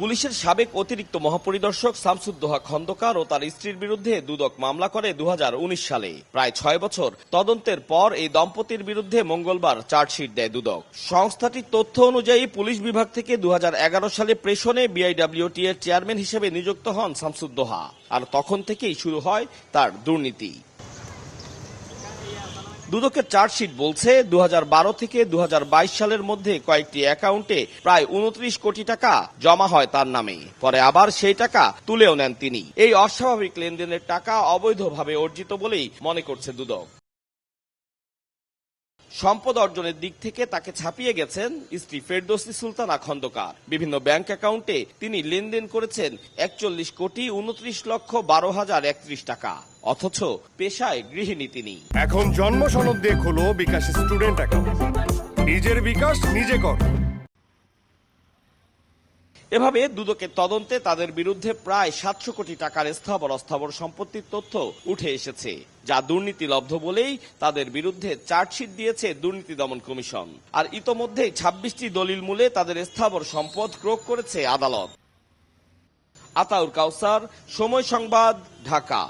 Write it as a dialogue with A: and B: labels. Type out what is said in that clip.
A: পুলিশের সাবেক অতিরিক্ত মহাপরিদর্শক শামসুদ্দোহা খন্দকার ও তার স্ত্রীর বিরুদ্ধে দুদক মামলা করে দু হাজার উনিশ সালে। প্রায় ছয় বছর তদন্তের পর এই দম্পতির বিরুদ্ধে মঙ্গলবার চার্জশিট দেয় দুদক। সংস্থাটির তথ্য অনুযায়ী পুলিশ বিভাগ থেকে দু হাজার এগারো সালে প্রেষণে বিআইডব্লিউটি এর চেয়ারম্যান হিসেবে নিযুক্ত হন শামসুদ্দোহা আর তখন থেকেই শুরু হয় তার দুর্নীতি। দুদকের চার্জশিট বলছে দু হাজার বারো থেকে দু হাজার বাইশ সালের মধ্যে কয়েকটি অ্যাকাউন্টে প্রায় উনত্রিশ কোটি টাকা জমা হয় তার নামে। পরে আবার সেই টাকা তুলেও নেন তিনি। এই অস্বাভাবিক লেনদেনের টাকা অবৈধভাবে অর্জিত বলেই মনে করছে দুদক। সম্পদ অর্জনের দিক থেকে তাকে ছাপিয়ে গেছেন স্ত্রী ফেরদৌসি সুলতান আখন্দকার বিভিন্ন ব্যাংক অ্যাকাউন্টে তিনি লেনদেন করেছেন একচল্লিশ কোটি উনত্রিশ লক্ষ বারো হাজার একত্রিশ টাকা। অথচ পেশায় গৃহিণী তিনি।
B: এখন জন্ম সনদ দিয়ে খোলো বিকাশ স্টুডেন্ট অ্যাকাউন্ট। নিজের বিকাশ নিজে কর।
A: এভাবে দুদকের তদন্তে তাদের বিরুদ্ধে প্রায় সাতশো কোটি টাকার স্থাবর অস্থাবর সম্পত্তির তথ্য উঠে এসেছে, যা দুর্নীতি লব্ধ বলেই তাদের বিরুদ্ধে চার্জশিট দিয়েছে দুর্নীতি দমন কমিশন। আর ইতোমধ্যেই ছাব্বিশটি দলিল মূলে তাদের স্থাবর সম্পদ ক্রোক করেছে আদালত। আতাউর কাউসার, সময় সংবাদ, ঢাকা।